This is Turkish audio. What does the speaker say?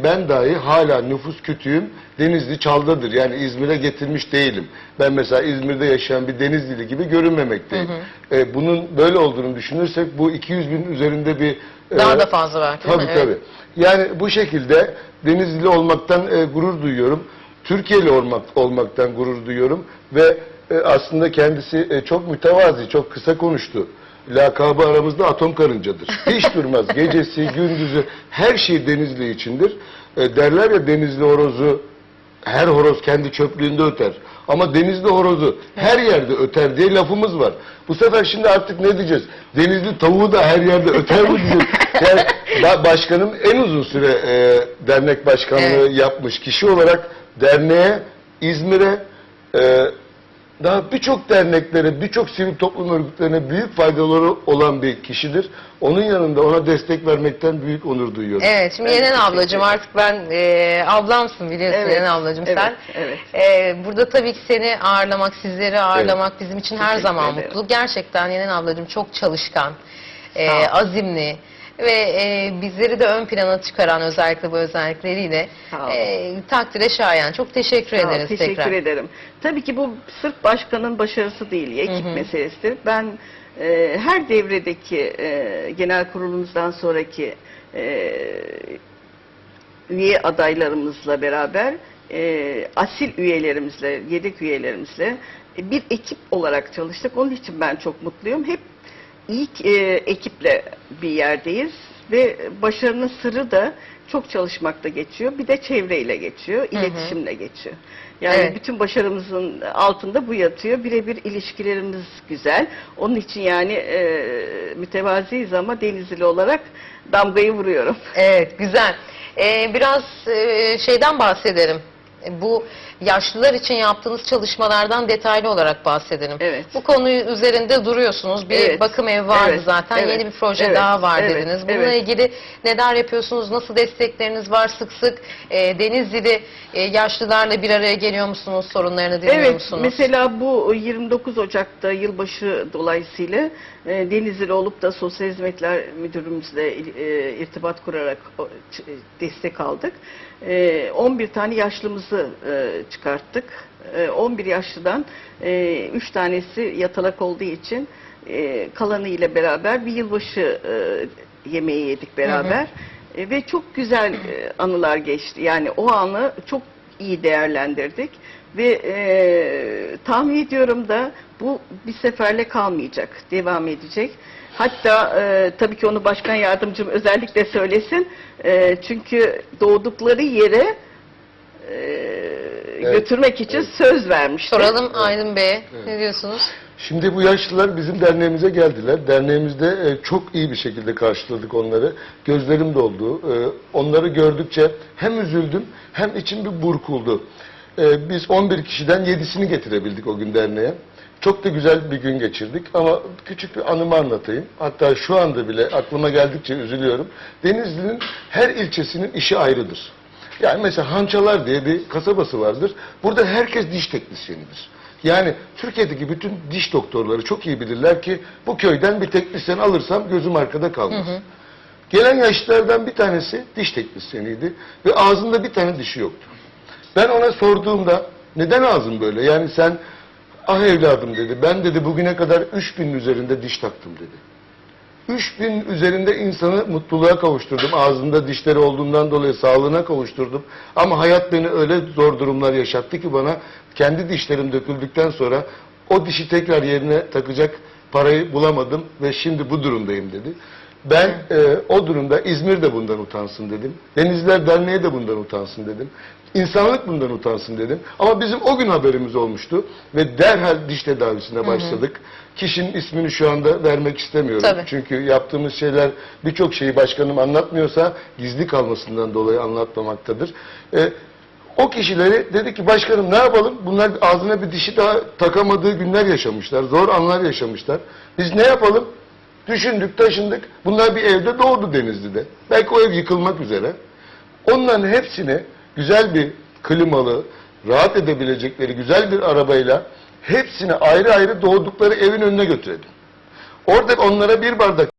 örneğin ben dahi hala nüfus kütüğüm Denizli Çal'dadır. Yani İzmir'e getirmiş değilim. Ben mesela İzmir'de yaşayan bir Denizlili gibi görünmemekteyim. E, bunun böyle olduğunu düşünürsek bu 200 bin üzerinde bir Daha e, da fazla belki değil Tabii mi? tabii. Yani bu şekilde Denizlili olmaktan e, gurur duyuyorum. Türkiye'li olmak, olmaktan gurur duyuyorum. Ve e, aslında kendisi e, çok mütevazi, çok kısa konuştu. Lakabı aramızda atom karıncadır. Hiç durmaz. Gecesi, gündüzü her şey Denizli içindir. E, derler ya Denizli horozu her horoz kendi çöplüğünde öter. Ama denizli horozu her yerde öter diye lafımız var. Bu sefer şimdi artık ne diyeceğiz? Denizli tavuğu da her yerde öter mi diyeceğiz? Yani ba- başkanım en uzun süre e, dernek başkanlığı yapmış kişi olarak derneğe, İzmir'e, e, daha birçok derneklere, birçok sivil toplum örgütlerine büyük faydaları olan bir kişidir. Onun yanında ona destek vermekten büyük onur duyuyorum. Evet, şimdi Ben Yenen ablacığım artık ben e, ablamsın biliyorsun Evet, Yenen ablacığım evet, sen. evet. E, burada tabii ki seni ağırlamak, sizleri ağırlamak bizim için her Teşekkür zaman ederim. mutluluk. Gerçekten Yenen ablacığım çok çalışkan, e, azimli ve e, bizleri de ön plana çıkaran özellikle bu özellikleriyle e, takdire şayan. Çok teşekkür Sağ ol, ederiz teşekkür tekrar. ederim. Tabii ki bu sırf başkanın başarısı değil, ekip Hı hı. meselesidir. Ben e, her devredeki e, genel kurulumuzdan sonraki e, üye adaylarımızla beraber e, asil üyelerimizle, yedek üyelerimizle e, bir ekip olarak çalıştık. Onun için ben çok mutluyum. Hep iyi e, ekiple bir yerdeyiz ve başarının sırrı da çok çalışmakta geçiyor. Bir de çevreyle geçiyor, iletişimle geçiyor. Yani Evet. bütün başarımızın altında bu yatıyor. Birebir ilişkilerimiz güzel. Onun için yani e, mütevaziyiz ama Denizli olarak damgayı vuruyorum. Evet, güzel. Ee, biraz e, şeyden bahsedelim. E, Bu yaşlılar için yaptığınız çalışmalardan detaylı olarak bahsedelim. Evet. Bu konu üzerinde duruyorsunuz. Bir Evet. bakım evi vardı Evet. zaten. Evet. Yeni bir proje Evet. daha var Evet. dediniz. Bununla Evet. ilgili neler yapıyorsunuz? Nasıl destekleriniz var sık sık? E, Denizli'de e, yaşlılarla bir araya geliyor musunuz? Sorunlarını dinliyor Evet, musunuz? mesela bu 29 Ocak'ta yılbaşı dolayısıyla e, Denizli olup da Sosyal Hizmetler Müdürümüzle e, irtibat kurarak e, destek aldık. E, 11 tane yaşlımızı e, çıkarttık. E, 11 yaşlıdan e, 3 tanesi yatalak olduğu için e, kalanı ile beraber bir yılbaşı e, yemeği yedik beraber. E, ve çok güzel e, anılar geçti. Yani o anı çok iyi değerlendirdik ve e, tahmin ediyorum da bu bir seferle kalmayacak, devam edecek. Hatta e, tabii ki onu başkan yardımcım özellikle söylesin. E, çünkü doğdukları yere e, götürmek için evet. söz vermişti. Soralım Aydın Bey'e. Ne diyorsunuz? Şimdi bu yaşlılar bizim derneğimize geldiler. Derneğimizde e, çok iyi bir şekilde karşıladık onları. Gözlerim doldu. E, onları gördükçe hem üzüldüm hem içim bir burkuldu. E, biz 11 kişiden 7'sini getirebildik o gün derneğe. Çok da güzel bir gün geçirdik ama küçük bir anımı anlatayım. Hatta şu anda bile aklıma geldikçe üzülüyorum. Denizli'nin her ilçesinin işi ayrıdır. Yani mesela Hançalar diye bir kasabası vardır. Burada herkes diş teknisyenidir. Yani Türkiye'deki bütün diş doktorları çok iyi bilirler ki bu köyden bir teknisyen alırsam gözüm arkada kalmaz. Gelen yaşlılardan bir tanesi diş teknisyeniydi ve ağzında bir tane dişi yoktu. Ben ona sorduğumda neden ağzın böyle? Yani sen ah evladım dedi. Ben dedi bugüne kadar 3000 üzerinde diş taktım dedi. 3000 üzerinde insanı mutluluğa kavuşturdum. Ağzında dişleri olduğundan dolayı sağlığına kavuşturdum. Ama hayat beni öyle zor durumlar yaşattı ki bana kendi dişlerim döküldükten sonra o dişi tekrar yerine takacak parayı bulamadım ve şimdi bu durumdayım dedi. Ben e, o durumda İzmir de bundan utansın dedim. Denizler Derneği de bundan utansın dedim. İnsanlık bundan utansın dedim. Ama bizim o gün haberimiz olmuştu ve derhal diş tedavisine başladık. Kişinin ismini şu anda vermek istemiyorum. Tabii. Çünkü yaptığımız şeyler birçok şeyi başkanım anlatmıyorsa gizli kalmasından dolayı anlatmamaktadır. E, o kişileri dedi ki başkanım ne yapalım? Bunlar ağzına bir dişi daha takamadığı günler yaşamışlar. Zor anlar yaşamışlar. Biz ne yapalım? Düşündük, taşındık. Bunlar bir evde doğdu Denizli'de. Belki o ev yıkılmak üzere. Onların hepsini güzel bir klimalı, rahat edebilecekleri güzel bir arabayla hepsini ayrı ayrı doğdukları evin önüne götürelim. Orada onlara bir bardak